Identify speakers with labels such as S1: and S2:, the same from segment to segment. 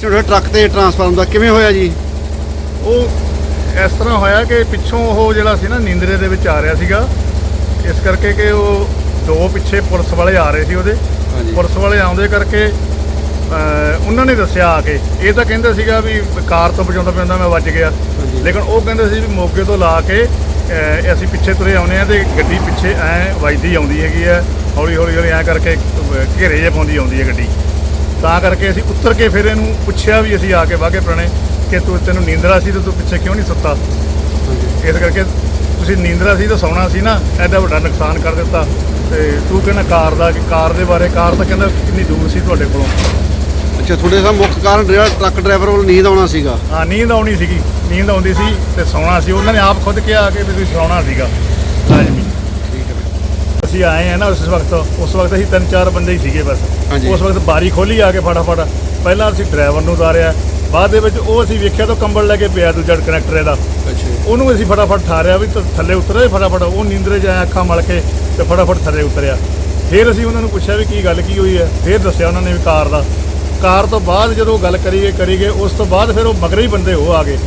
S1: ਤੁਹਾਡਾ ਟਰੱਕ ਤੇ ਟਰਾਂਸਫਾਰਮ ਦਾ ਕਿਵੇਂ ਹੋਇਆ ਜੀ?
S2: ਉਹ ਇਸ ਤਰ੍ਹਾਂ ਹੋਇਆ ਕਿ ਪਿੱਛੋਂ ਉਹ ਜਿਹੜਾ ਸੀ ਨਾ ਨੀਂਦਰੇ ਦੇ ਵਿੱਚ ਆ ਰਿਹਾ ਸੀਗਾ ਇਸ ਕਰਕੇ ਕਿ ਉਹ ਦੋ ਪਿੱਛੇ ਪੁਲਿਸ ਵਾਲੇ ਆ ਰਹੇ ਸੀ ਉਹਦੇ। ਪੁਲਿਸ ਵਾਲੇ ਆਉਂਦੇ ਕਰਕੇ ਉਹਨਾਂ ਨੇ ਦੱਸਿਆ ਆ ਕੇ। ਇਹ ਤਾਂ ਕਹਿੰਦਾ ਸੀਗਾ ਵੀ ਕਾਰ ਤੋਂ ਵਜਾਉਂਦਾ ਪੈਂਦਾ ਮੈਂ ਵੱਜ ਗਿਆ। ਲੇਕਿਨ ਉਹ ਕਹਿੰਦੇ ਸੀ ਵੀ ਮੋਗੇ ਤੋਂ ਲਾ ਕੇ ਅਸੀਂ ਪਿੱਛੇ ਤੁਰੇ ਆਉਨੇ ਆ ਤੇ ਗੱਡੀ ਪਿੱਛੇ ਐ ਵੱਜਦੀ ਆਉਂਦੀ ਹੈਗੀ ਆ ਹੌਲੀ ਹੌਲੀ ਹੌਲੀ ਐ ਕਰਕੇ ਘੇਰੇ ਜੇ ਪਾਉਂਦੀ ਆਉਂਦੀ ਹੈ ਗੱਡੀ। ਤਾਂ ਕਰਕੇ ਅਸੀਂ ਉੱਤਰ ਕੇ ਫਿਰ ਇਹਨੂੰ ਪੁੱਛਿਆ ਵੀ ਅਸੀਂ ਆ ਕੇ ਵਾਗੇ ਪੁਰਾਣੇ ਕਿ ਤੂੰ ਤੈਨੂੰ ਨੀਂਦਰਾ ਸੀ ਤੇ ਤੂੰ ਪਿੱਛੇ ਕਿਉਂ ਨਹੀਂ ਸੁੱਤਾ? ਇਸ ਕਰਕੇ ਤੁਸੀਂ ਨੀਂਦਰਾ ਸੀ ਤਾਂ ਸੌਣਾ ਸੀ ਨਾ ਐਡਾ ਵੱਡਾ ਨੁਕਸਾਨ ਕਰ ਦਿੱਤਾ। ਤੇ ਤੂੰ ਕਹਿੰਦਾ ਕਾਰ ਦਾ ਕਿ ਕਾਰ ਦੇ ਬਾਰੇ ਕਾਰ ਤਾਂ ਕਹਿੰਦਾ ਕਿੰਨੀ ਦੂਰ ਸੀ ਤੁਹਾਡੇ ਕੋਲੋਂ।
S1: ਅੱਛਾ ਤੁਹਾਡੇ ਦਾ ਮੁੱਖ ਕਾਰਨ ਜਿਹੜਾ ਟਰੱਕ ਡਰਾਈਵਰ ਵੱਲ ਨੀਂਦ ਆਉਣਾ ਸੀਗਾ?
S2: ਹਾਂ ਨੀਂਦ ਆਉਣੀ ਸੀਗੀ। ਨੀਂਦ ਆਉਂਦੀ ਸੀ ਤੇ ਸੌਣਾ ਸੀ। ਉਹਨਾਂ ਨੇ ਆਪ ਖੁਦ ਕਿਹਾ ਕਿ ਤੁਸੀਂ ਸੌਣਾ ਸੀਗਾ। ਲਾਜ਼ਮੀ ਅਸੀਂ ਆਏ ਆ ਨਾ ਉਸ ਵਕਤ ਉਸ ਵਕਤ ਅਸੀਂ ਤਿੰਨ ਚਾਰ ਬੰਦੇ ਹੀ ਸੀਗੇ ਬਸ।
S1: ਹਾਂਜੀ।
S2: ਉਸ ਵਕਤ ਬਾਰੀ ਖੋਲੀ ਆ ਕੇ ਫਟਾਫਟ। ਪਹਿਲਾਂ ਅਸੀਂ ਡਰਾਈਵਰ ਨੂੰ ਉਤਾਰਿਆ ਬਾਅਦ ਦੇ ਵਿੱਚ ਉਹ ਅਸੀਂ ਵੇਖਿਆ ਤਾਂ ਕੰਬਲ ਲੈ ਕੇ ਪਿਆ ਦੂਜਾ ਕਨੈਕਟਰ ਇਹਦਾ।
S1: ਅੱਛਾ।
S2: ਉਹਨੂੰ ਅਸੀਂ ਫਟਾਫਟ ਠਾਰਿਆ ਵੀ ਤੂੰ ਥੱਲੇ ਉਤਰੇ ਫਟਾਫਟ ਉਹ ਨੀਂਦਰੇ ਜਾਇਆ ਅੱਖਾਂ ਮਲ ਕੇ ਤੇ ਫਟਾਫਟ ਥੱਲੇ ਉਤਰਿਆ। ਫਿਰ ਅਸੀਂ ਉਹਨਾਂ ਨੂੰ ਪੁੱਛਿਆ ਵੀ ਕੀ ਗੱਲ ਕੀ ਹੋਈ ਹੈ? ਫਿਰ ਦੱਸਿਆ ਉਹਨਾਂ ਨੇ ਵੀ ਕਾਰ ਦਾ। ਕਾਰ ਤੋਂ ਬਾਅਦ ਜਦੋਂ ਗੱਲ ਕਰੀਏ ਕਰੀਏ ਉਸ ਤੋਂ ਬਾਅਦ ਫਿਰ ਉਹ ਮਗਰੇ ਹੀ ਬੰਦੇ ਉਹ ਆ ਗਏ।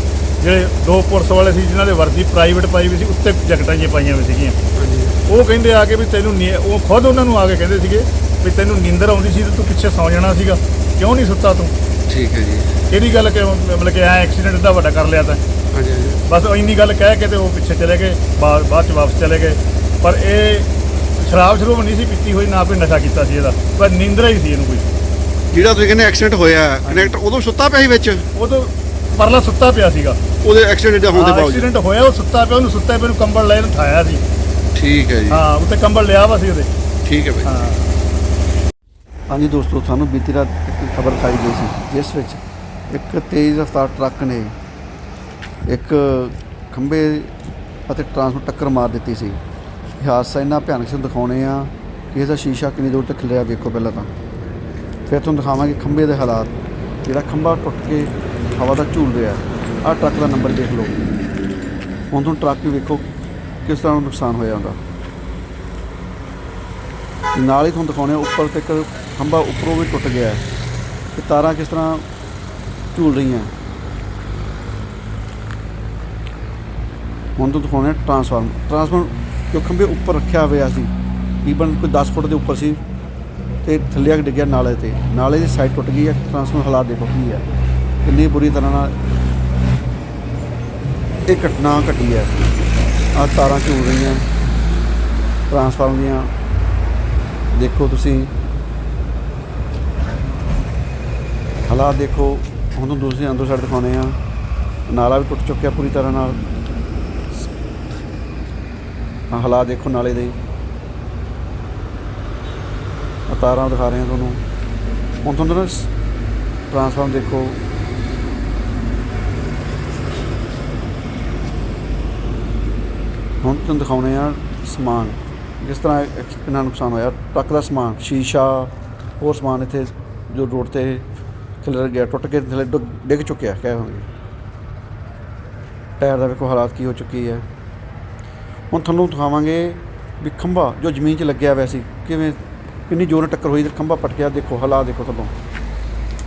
S2: ਜਿਹੜੇ ਦੋ ਪੁਲਿਸ ਵਾਲੇ ਸੀ ਜਿਨ੍ਹਾਂ ਦੇ ਵਰਦੀ ਪ੍ਰਾਈਵੇਟ ਪਾਈ ਵੀ ਸੀ ਉੱਤੇ ਜੈਕਟਾਂ ਜਿਹੀਆਂ ਪਾਈਆਂ ਵੀ ਸੀਗੀਆਂ।
S1: ਹਾਂਜੀ।
S2: ਉਹ ਕਹਿੰਦੇ ਆ ਕੇ ਵੀ ਤੈਨੂੰ ਨੀ- ਉਹ ਖੁਦ ਉਹਨਾਂ ਨੂੰ ਆ ਕੇ ਕਹਿੰਦੇ ਸੀਗੇ ਵੀ ਤੈਨੂੰ ਨੀਂਦਰ ਆਉਂਦੀ ਸੀ ਤੇ ਤੂੰ ਪਿੱਛੇ ਸੌ ਜਾਣਾ ਸੀਗਾ। ਕਿਉਂ ਨਹੀਂ ਸੁੱਤਾ ਤੂੰ?
S1: ਠੀਕ ਹੈ ਜੀ।
S2: ਕਿਹੜੀ ਗੱਲ ਕਿ ਮਤਲਬ ਕਿ ਐ ਐਕਸੀਡੈਂਟ ਦਾ ਵੱਡਾ ਕਰ ਲਿਆ ਤਾਂ।
S1: ਹਾਂਜੀ ਹਾਂਜੀ।
S2: ਬਸ ਇੰਨੀ ਗੱਲ ਕਹਿ ਕੇ ਤੇ ਉਹ ਪਿੱਛੇ ਚਲੇ ਗਏ ਬਾਅਦ ਬਾਅਦ ਚ ਵਾਪਸ ਚਲੇ ਗਏ। ਪਰ ਇਹ ਸ਼ਰਾਬ ਸ਼ਰੂਬ ਨਹੀਂ ਸੀ ਪੀਤੀ ਹੋਈ ਨਾ ਕੋਈ ਨਸ਼ਾ ਕੀਤਾ ਸੀ ਇਹਦਾ। ਪਰ ਨੀਂਦਰਾ ਹੀ ਸੀ ਇਹਨੂੰ ਕੋਈ।
S1: ਜਿਹੜਾ ਤੁਸੀਂ ਕਹਿੰਦੇ ਐਕਸੀਡੈਂਟ ਹੋਇਆ ਕਨੈਕਟਰ ਉਦੋਂ ਸੁੱਤਾ ਪਿਆ ਸੀ ਵਿੱਚ?
S2: ਉਹ ਤੋਂ ਪਰਲਾ ਸੁੱਤਾ ਪਿਆ ਸੀਗਾ।
S1: ਉਹਦੇ ਐਕਸੀਡੈਂਟ ਹੋਣ ਦੇ ਬਾਵਜੂਦ?
S2: ਐਕਸੀਡੈਂਟ ਹੋਇਆ ਉਹ ਸੁੱਤਾ ਪਿਆ ਉਹਨੂੰ ਸੁੱਤਾ ਪਿਆ ਨੂੰ ਕੰਬਲ ਲੈ ਠਾਇਆ ਸੀ।
S1: ਠੀਕ ਹੈ ਜੀ।
S2: ਹਾਂ ਉੱਤੇ ਕੰਬਲ ਲਿਆ ਵਾ ਸੀ ਉਹਦੇ।
S1: ਠੀਕ ਹੈ ਬਾਈ।
S2: ਹਾਂ।
S1: ਹਾਂਜੀ ਦੋਸਤੋ ਸਾਨੂੰ ਬੀਤੀ ਰਾਤ ਇੱਕ ਖਬਰ ਖਾਈ ਗਈ ਸੀ ਜਿਸ ਵਿੱਚ ਇੱਕ ਤੇਜ਼ ਰਫ਼ਤਾਰ ਟਰੱਕ ਨੇ ਇੱਕ ਖੰਭੇ ਅਤੇ ਟਰਾਂਸ ਨੂੰ ਟੱਕਰ ਮਾਰ ਦਿੱਤੀ ਸੀ। ਇਹ ਹਾਦਸਾ ਇੰਨਾ ਭਿਆਨਕ ਸੀ ਦਿਖਾਉਣੇ ਆ ਕਿ ਇਹਦਾ ਸ਼ੀਸ਼ਾ ਕਿੰਨੀ ਦੂਰ ਤੱਕ ਖਿਲਰਿਆ ਵੇਖੋ ਪਹਿਲਾਂ ਤਾਂ। ਫਿਰ ਤੁਹਾਨੂੰ ਦਿਖਾਵਾਂਗੇ ਖੰਭੇ ਦੇ ਹਾਲਾਤ ਜਿਹੜਾ ਖੰਭਾ ਟੁੱਟ ਕੇ ਹਵਾ ਦਾ ਝੂਲ ਰਿਹਾ। ਆਹ ਟਰੱਕ ਦਾ ਨੰਬਰ ਦੇਖ ਲਓ। ਹੁਣ ਤੁਹਾਨੂੰ ਟਰੱਕ ਵੀ ਵੇਖੋ ਕਿਸ ਤਰ੍ਹਾਂ ਨੁਕਸਾਨ ਹੋਇਆ ਉਹਦਾ ਨਾਲ ਹੀ ਤੁਹਾਨੂੰ ਦਿਖਾਉਣੇ ਉੱਪਰ ਤੱਕ ਖੰਭਾ ਉੱਪਰੋਂ ਵੀ ਟੁੱਟ ਗਿਆ ਹੈ। ਤੇ ਤਾਰਾਂ ਕਿਸ ਤਰ੍ਹਾਂ ਝੂਲ ਰਹੀਆਂ ਹੁਣ ਤੋਂ ਦਿਖਾਉਣੇ ਟਰਾਂਸਫਾਰਮ। ਟਰਾਂਸਫਾਰਮ ਜੋ ਖੰਭੇ ਉੱਪਰ ਰੱਖਿਆ ਹੋਇਆ ਸੀ ਈਵਨ ਕੋਈ 10 ਫੁੱਟ ਦੇ ਉੱਪਰ ਸੀ ਤੇ ਥੱਲੇ ਆ ਡਿੱਗਿਆ ਨਾਲੇ ਤੇ। ਨਾਲੇ ਦੀ ਸਾਈਡ ਟੁੱਟ ਗਈ ਹੈ, ਟਰਾਂਸਫਾਰਮ ਹਾਲਾਤ ਦੇਖੋ ਕੀ ਹੈ। ਕਿੰਨੀ ਬੁਰੀ ਤਰ੍ਹਾਂ ਨਾਲ ਇਹ ਘਟਨਾ ਘਟੀ ਹੈ। ਆ ਤਾਰਾਂ ਝੂਲ ਰਹੀਆਂ, ਟਰਾਂਸਫਾਰਮ ਦੀਆਂ। ਦੇਖੋ ਤੁਸੀਂ। ਹਾਲਾਤ ਦੇਖੋ, ਹੁਣ ਤੁਹਾਨੂੰ ਦੂਸਰੀ ਅੰਦਰ ਸਾਈਡ ਦਿਖਾਉਣੇ ਆ ਨਾਲਾ ਵੀ ਟੁੱਟ ਚੁੱਕਿਆ ਪੂਰੀ ਤਰ੍ਹਾਂ ਨਾਲ। ਆਹ ਹਾਲਾਤ ਦੇਖੋ ਨਾਲੇ ਦੇ। ਤਾਰਾਂ ਦਿਖਾ ਰਹੇ ਹਾਂ ਤੁਹਾਨੂੰ। ਹੁਣ ਤੁਹਾਨੂੰ ਨਾ ਟਰਾਂਸਫਾਰਮ ਦੇਖੋ। ਹੁਣ ਤੁਹਾਨੂੰ ਦਿਖਾਉਣੇ ਆ ਸਮਾਨ। ਜਿਸ ਤਰ੍ਹਾਂ ਐਕਸ- ਕਿੰਨਾ ਨੁਕਸਾਨ ਹੋਇਆ, ਟਰੱਕ ਦਾ ਸਮਾਨ, ਸ਼ੀਸ਼ਾ, ਹੋਰ ਸਮਾਨ ਇੱਥੇ ਜੋ ਰੋਡ ਤੇ ਖਿਲਰ ਗਿਆ, ਟੁੱਟ ਕੇ ਥੱਲੇ ਡਿੱਗ- ਡਿੱਗ ਚੁੱਕਿਆ, ਕਹਿ ਹੋਗੇ ਟਾਇਰ ਦਾ ਵੇਖੋ ਹਾਲਾਤ ਕੀ ਹੋ ਚੁੱਕੀ ਹੈ। ਹੁਣ ਤੁਹਾਨੂੰ ਦਿਖਾਵਾਂਗੇ ਵੀ ਖੰਭਾ ਜੋ ਜ਼ਮੀਨ 'ਚ ਲੱਗਿਆ ਹੋਇਆ ਕਿਵੇਂ, ਕਿੰਨੀ ਜ਼ੋਰ ਨਾਲ ਟੱਕਰ ਹੋਈ ਤੇ ਖੰਭਾ ਪਟ ਗਿਆ। ਦੇਖੋ, ਹਾਲਾਤ ਦੇਖੋ ਤੁਹਾਨੂੰ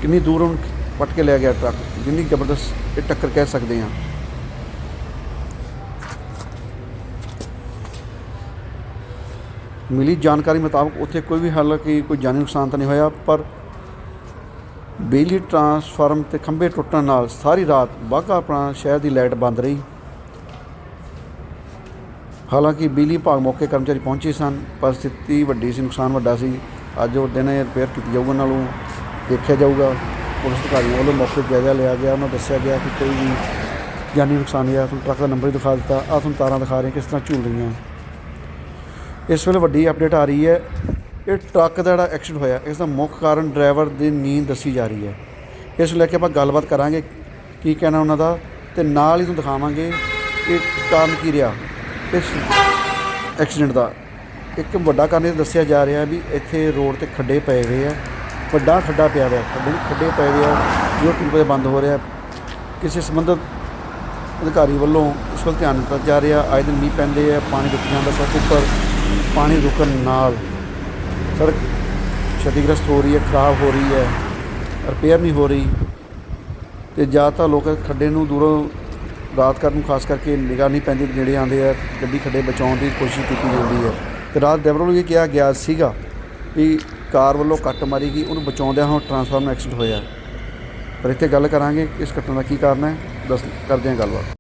S1: ਕਿੰਨੀ ਦੂਰ ਹੁਣ ਪਟ ਕੇ ਲੈ ਗਿਆ ਟਰੱਕ, ਜਿੰਨੀ ਜ਼ਬਰਦਸਤ ਇਹ ਟੱਕਰ ਕਹਿ ਸਕਦੇ ਹਾਂ। ਮਿਲੀ ਜਾਣਕਾਰੀ ਮੁਤਾਬਕ ਉੱਥੇ ਕੋਈ ਵੀ ਹਾਲਾਂਕਿ ਕੋਈ ਜਾਨੀ ਨੁਕਸਾਨ ਤਾਂ ਨਹੀਂ ਹੋਇਆ, ਪਰ ਬਿਜਲੀ ਟਰਾਂਸਫਾਰਮ ਤੇ ਖੰਭੇ ਟੁੱਟਣ ਨਾਲ ਸਾਰੀ ਰਾਤ ਬਾਘਾ ਆਪਣਾ ਸ਼ਹਿਰ ਦੀ ਲਾਈਟ ਬੰਦ ਰਹੀ। ਹਾਲਾਂਕਿ ਬਿਜਲੀ ਵਿਭਾਗ ਮੌਕੇ ਕਰਮਚਾਰੀ ਪਹੁੰਚੇ ਸਨ, ਪਰ ਸਥਿਤੀ ਵੱਡੀ ਸੀ, ਨੁਕਸਾਨ ਵੱਡਾ ਸੀ। ਅੱਜ ਉਹ ਦਿਨ ਰਿਪੇਅਰ ਕੀਤੀ ਜਾਊਗਾ ਉਹਨਾਂ ਨੂੰ ਦੇਖਿਆ ਜਾਊਗਾ। ਪੁਲਿਸ ਅਧਿਕਾਰੀਆਂ ਵੱਲੋਂ ਮੌਕੇ ਜਾਇਜ਼ਾ ਲਿਆ ਗਿਆ, ਉਹਨਾਂ ਦੱਸਿਆ ਗਿਆ ਕਿ ਕੋਈ ਵੀ ਜਾਨੀ ਨੁਕਸਾਨ ਨਹੀਂ ਆਇਆ ਤੁਹਾਨੂੰ ਟਰੱਕ ਦਾ ਨੰਬਰ ਵੀ ਦਿਖਾ ਦਿੱਤਾ। ਆ ਤੁਹਾਨੂੰ ਤਾਰਾਂ ਦਿਖਾ ਰਹੇ ਕਿਸ ਤਰ੍ਹਾਂ ਝੂਲ ਰਹੀਆਂ। ਇਸ ਵੇਲੇ ਵੱਡੀ ਅਪਡੇਟ ਆ ਰਹੀ ਹੈ। ਇਹ ਟਰੱਕ ਦਾ ਜਿਹੜਾ ਐਕਸੀਡੈਂਟ ਹੋਇਆ, ਇਸ ਦਾ ਮੁੱਖ ਕਾਰਨ ਡਰਾਈਵਰ ਦੀ ਨੀਂਦ ਦੱਸੀ ਜਾ ਰਹੀ ਹੈ। ਇਸ ਨੂੰ ਲੈ ਕੇ ਆਪਾਂ ਗੱਲਬਾਤ ਕਰਾਂਗੇ ਕੀ ਕਹਿਣਾ ਉਹਨਾਂ ਦਾ ਤੇ ਨਾਲ ਹੀ ਤੁਹਾਨੂੰ ਦਿਖਾਵਾਂਗੇ ਕਿ ਕਾਰਨ ਕੀ ਰਿਹਾ ਇਸ ਐਕਸੀਡੈਂਟ ਦਾ। ਇੱਕ ਵੱਡਾ ਕਾਰਨ ਇਹ ਦੱਸਿਆ ਜਾ ਰਿਹਾ ਵੀ ਇੱਥੇ ਰੋਡ ਤੇ ਖੱਡੇ ਪਏ ਹੋਏ ਆ, ਵੱਡਾ ਖੱਡਾ ਪਿਆ ਹੋਇਆ, ਖੱਡੇ ਖੱਡੇ ਪਏ ਹੋਏ ਆ, ਜੋ ਟਿੱਪੇ ਬੰਦ ਹੋ ਰਿਹਾ। ਕਿਸੇ ਸੰਬੰਧਿਤ ਅਧਿਕਾਰੀ ਵੱਲੋਂ ਇਸ ਵੱਲ ਧਿਆਨ ਦਿੱਤਾ ਜਾ ਰਿਹਾ, ਆਏ ਦਿਨ ਮੀਂਹ ਪੈਂਦੇ ਆ, ਪਾਣੀ ਰੁਕ ਜਾਂਦਾ, ਸੜਕ ਉੱਪਰ ਪਾਣੀ ਰੁਕਣ ਨਾਲ ਸੜਕ ਛਤੀਗ੍ਰਸਤ ਹੋ ਰਹੀ ਹੈ, ਖਰਾਬ ਹੋ ਰਹੀ ਹੈ ਰਿਪੇਅਰ ਨਹੀਂ ਹੋ ਰਹੀ ਤੇ ਜ਼ਿਆਦਾਤਰ ਲੋਕ ਖੱਡੇ ਨੂੰ ਦੂਰੋਂ ਰਾਤ ਕਰਨ ਨੂੰ ਖਾਸ ਕਰਕੇ ਨਿਗਾਹ ਨਹੀਂ ਪੈਂਦੀ, ਨੇੜੇ ਆਉਂਦੇ ਆ, ਗੱਡੀ ਖੱਡੇ ਬਚਾਉਣ ਦੀ ਕੋਸ਼ਿਸ਼ ਕੀਤੀ ਜਾਂਦੀ ਹੈ। ਤੇ ਰਾਤ ਡਰਾਈਵਰ ਨੂੰ ਇਹ ਕਿਹਾ ਗਿਆ ਸੀਗਾ ਵੀ ਕਾਰ ਵੱਲੋਂ ਕੱਟ ਮਾਰੀ ਗਈ, ਉਹਨੂੰ ਬਚਾਉਂਦਿਆਂ ਹੁਣ ਟਰਾਂਸਫਾਰਮਰ ਐਕਸੀਡੈਂਟ ਹੋਇਆ। ਪਰ ਇੱਥੇ ਗੱਲ ਕਰਾਂਗੇ, ਇਸ ਘਟਨਾ ਦਾ ਕੀ ਕਾਰਨ ਹੈ, ਦੱਸ, ਕਰਦੇ ਹਾਂ ਗੱਲਬਾਤ।